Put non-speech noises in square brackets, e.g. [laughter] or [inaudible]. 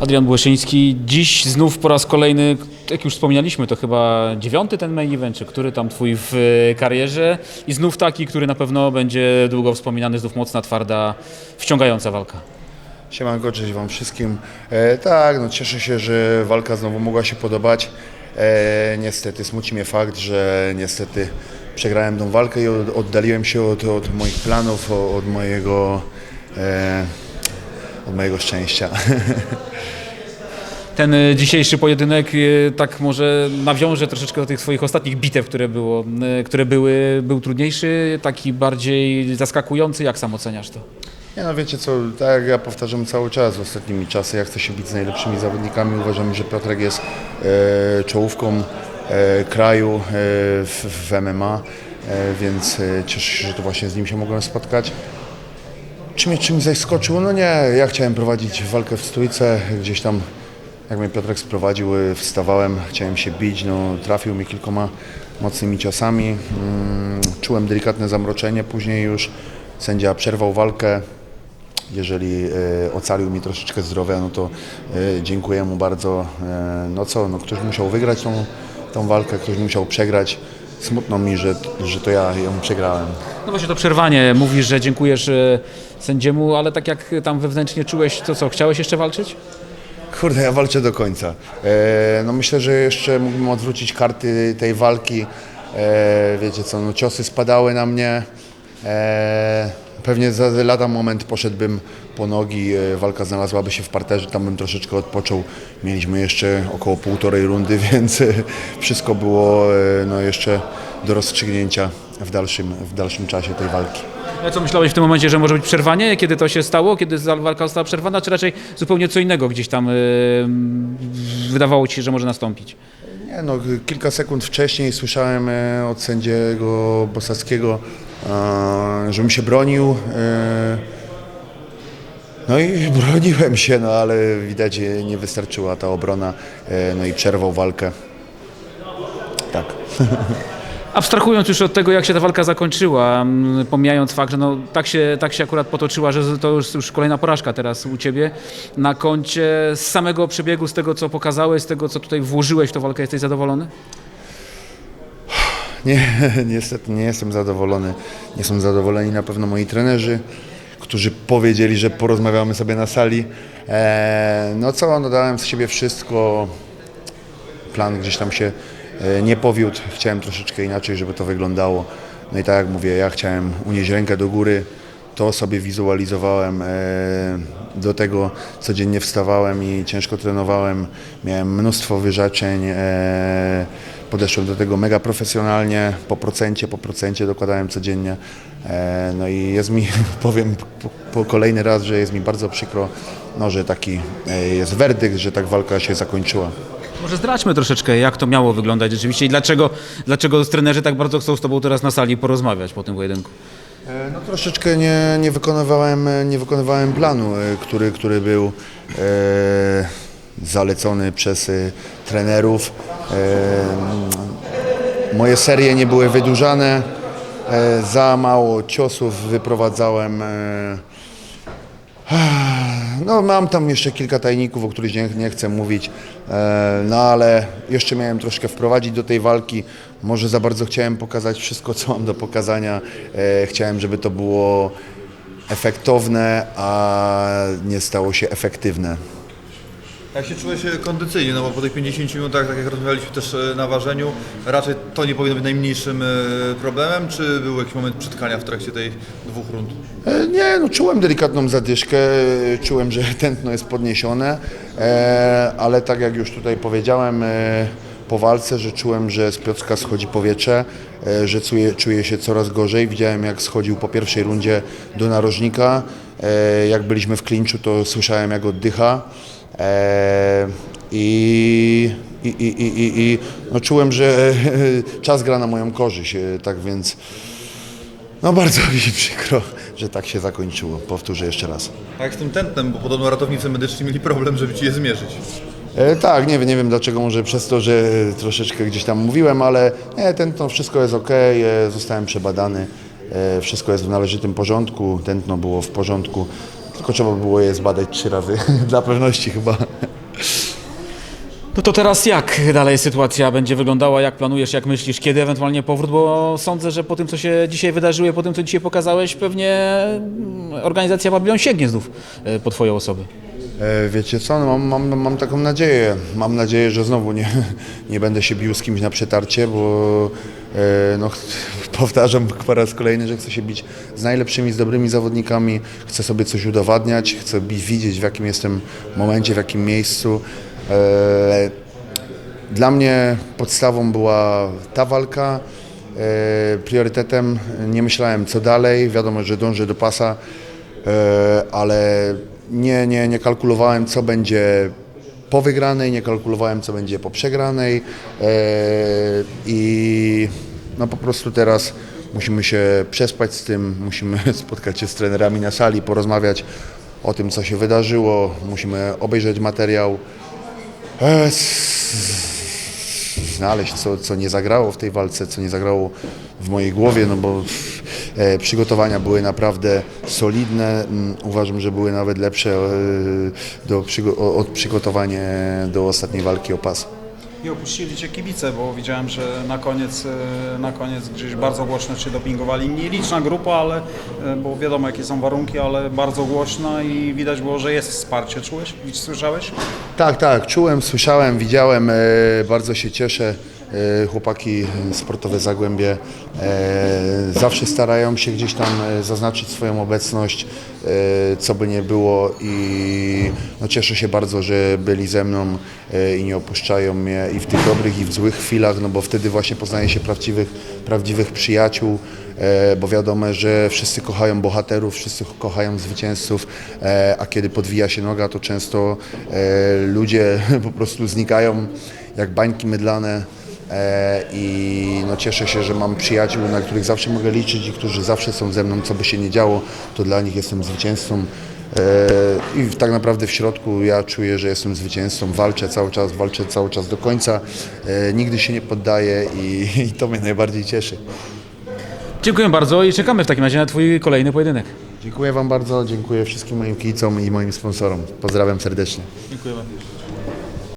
Adrian Błeszyński, dziś znów po raz kolejny, jak już wspomnieliśmy, to chyba dziewiąty ten main event, czy który tam twój w karierze i znów taki, który na pewno będzie długo wspominany, znów mocna, twarda, wciągająca walka. Siemanko, cześć Wam wszystkim. E, tak, no cieszę się, że walka znowu mogła się podobać. E, niestety smuci mnie fakt, że niestety przegrałem tą walkę i od, oddaliłem się od, od moich planów, od mojego, e, od mojego szczęścia. [laughs] Ten e, dzisiejszy pojedynek e, tak może nawiąże troszeczkę do tych swoich ostatnich bitew, które, było, e, które były, był trudniejszy, taki bardziej zaskakujący. Jak sam oceniasz to? Nie no wiecie co, tak jak ja powtarzam cały czas ostatnimi czasy, jak chcę się bić z najlepszymi zawodnikami, uważam, że Piotrek jest e, czołówką e, kraju e, w, w MMA, e, więc cieszę się, że to właśnie z nim się mogłem spotkać. Czy mnie czymś zaskoczyło? No nie, ja chciałem prowadzić walkę w stójce, gdzieś tam jak mnie Piotrek sprowadził, e, wstawałem, chciałem się bić, no trafił mnie kilkoma mocnymi ciosami, mm, czułem delikatne zamroczenie, później już sędzia przerwał walkę, jeżeli e, ocalił mi troszeczkę zdrowia, no to e, dziękuję mu bardzo. E, no co, no ktoś musiał wygrać tą, tą walkę, ktoś musiał przegrać. Smutno mi, że, że to ja ją przegrałem. No właśnie to przerwanie, mówisz, że dziękujesz e, sędziemu, ale tak jak tam wewnętrznie czułeś, to co, chciałeś jeszcze walczyć? Kurde, ja walczę do końca. E, no myślę, że jeszcze mógłbym odwrócić karty tej walki. E, wiecie co, no ciosy spadały na mnie. E, pewnie za lada moment poszedłbym po nogi, e, walka znalazłaby się w parterze, tam bym troszeczkę odpoczął. Mieliśmy jeszcze około półtorej rundy, [laughs] więc e, wszystko było e, no jeszcze do rozstrzygnięcia w dalszym, w dalszym czasie tej walki. Ale co myślałeś w tym momencie, że może być przerwanie? Kiedy to się stało? Kiedy walka została przerwana? Czy raczej zupełnie co innego gdzieś tam e, wydawało ci się, że może nastąpić? Nie, no, kilka sekund wcześniej słyszałem e, od sędziego Bosackiego, żebym się bronił. e, No i [laughs] broniłem się, no ale widać nie wystarczyła ta obrona, e, no i przerwał walkę. Tak. [laughs] Abstrahując już od tego, jak się ta walka zakończyła, mm, pomijając fakt, że no, tak, się, tak się akurat potoczyła, że to już, już kolejna porażka teraz u Ciebie, na koncie z samego przebiegu, z tego co pokazałeś, z tego co tutaj włożyłeś w tą walkę, jesteś zadowolony? Nie, [laughs] niestety nie jestem zadowolony. Nie są zadowoleni na pewno moi trenerzy, którzy powiedzieli, że porozmawiamy sobie na sali. E, no co, no dałem z siebie wszystko. Plan gdzieś tam się nie powiódł. Chciałem troszeczkę inaczej, żeby to wyglądało. No i tak jak mówię, ja chciałem unieść rękę do góry. To sobie wizualizowałem. E, do tego codziennie wstawałem i ciężko trenowałem. Miałem mnóstwo wyrzeczeń. E, podeszłem do tego mega profesjonalnie, po procencie, po procencie dokładałem codziennie. E, no i jest mi, [laughs] powiem po, po kolejny raz, że jest mi bardzo przykro, no, że taki e, jest werdykt, że tak walka się zakończyła. Może zdradźmy troszeczkę, jak to miało wyglądać rzeczywiście i dlaczego, dlaczego trenerzy tak bardzo chcą z Tobą teraz na sali porozmawiać po tym pojedynku. E, No troszeczkę nie, nie, wykonywałem, nie wykonywałem planu, e, który, który był e, zalecony przez e, trenerów. E, moje serie nie były wydłużane, e, za mało ciosów wyprowadzałem. E, no mam tam jeszcze kilka tajników, o których nie, nie chcę mówić, e, no ale jeszcze miałem troszkę wprowadzić do tej walki. Może za bardzo chciałem pokazać wszystko, co mam do pokazania. E, chciałem, żeby to było efektowne, a nie stało się efektywne. Jak się czułeś kondycyjnie, no bo po tych 50 minutach, tak jak rozmawialiśmy też e, na ważeniu, raczej to nie powinno być najmniejszym e, problemem, czy był jakiś moment przytkania w trakcie tej dwóch rund? E, Nie, no czułem delikatną zadyszkę, czułem, że [laughs] tętno jest podniesione, ale tak jak już tutaj powiedziałem po walce, że czułem, że z Piotrka schodzi powietrze, że czuję, czuję się coraz gorzej. Widziałem jak schodził po pierwszej rundzie do narożnika, jak byliśmy w klinczu, to słyszałem jak oddycha. E, I, i, i, i, i, no czułem, że [laughs] czas gra na moją korzyść, e, tak więc no bardzo mi się przykro, że tak się zakończyło. Powtórzę jeszcze raz. A jak z tym tętnem, bo podobno ratownicy medyczni mieli problem, żeby ci je zmierzyć. E, tak, nie wiem, nie wiem dlaczego, może przez to, że troszeczkę gdzieś tam mówiłem, ale nie, tętno, wszystko jest ok, e, zostałem przebadany, e, wszystko jest w należytym porządku, tętno było w porządku, tylko trzeba było je zbadać trzy razy, [laughs] dla pewności chyba. No to teraz jak dalej sytuacja będzie wyglądała, jak planujesz, jak myślisz, kiedy ewentualnie powrót, bo sądzę, że po tym, co się dzisiaj wydarzyło, po tym, co dzisiaj pokazałeś, pewnie mm, organizacja Babylon sięgnie znów e, po twoje osoby. E, Wiecie co, no mam, mam, mam taką nadzieję. Mam nadzieję, że znowu nie, [laughs] nie będę się bił z kimś na przetarcie, bo no, [laughs] powtarzam po raz kolejny, że chcę się bić z najlepszymi, z dobrymi zawodnikami. Chcę sobie coś udowadniać, chcę widzieć w jakim jestem momencie, w jakim miejscu. E, Dla mnie podstawą była ta walka. E, Priorytetem nie myślałem co dalej. Wiadomo, że dążę do pasa, e, ale nie, nie, nie kalkulowałem co będzie po wygranej, nie kalkulowałem co będzie po przegranej e, i no po prostu teraz musimy się przespać z tym, musimy [laughs] spotkać się z trenerami na sali, porozmawiać o tym co się wydarzyło, musimy obejrzeć materiał. Znaleźć, co, co nie zagrało w tej walce, co nie zagrało w mojej głowie, no bo e, przygotowania były naprawdę solidne. Mm, Uważam, że były nawet lepsze e, do, przygo- od przygotowania do ostatniej walki o pas. I opuścili Cię kibice, bo widziałem, że na koniec, e, na koniec gdzieś bardzo głośno Cię dopingowali. Nieliczna grupa, ale, e, bo wiadomo jakie są warunki, ale bardzo głośno i widać było, że jest wsparcie. Czułeś? Słyszałeś? Tak, tak, czułem, słyszałem, widziałem, e, bardzo się cieszę. E, chłopaki sportowe Zagłębie e, zawsze starają się gdzieś tam e, zaznaczyć swoją obecność, e, co by nie było i no, cieszę się bardzo, że byli ze mną e, i nie opuszczają mnie i w tych dobrych i w złych chwilach, no bo wtedy właśnie poznaje się prawdziwych, prawdziwych przyjaciół, e, bo wiadomo, że wszyscy kochają bohaterów, wszyscy kochają zwycięzców, e, a kiedy podwija się noga, to często e, ludzie [laughs] po prostu znikają jak bańki mydlane. E, I no cieszę się, że mam przyjaciół, na których zawsze mogę liczyć i którzy zawsze są ze mną, co by się nie działo, to dla nich jestem zwycięzcą. E, I tak naprawdę w środku ja czuję, że jestem zwycięzcą, walczę cały czas, walczę cały czas do końca, e, nigdy się nie poddaję i, [laughs] i to mnie najbardziej cieszy. Dziękuję bardzo i czekamy w takim razie na twój kolejny pojedynek. Dziękuję Wam bardzo, dziękuję wszystkim moim kibicom i moim sponsorom. Pozdrawiam serdecznie. Dziękuję.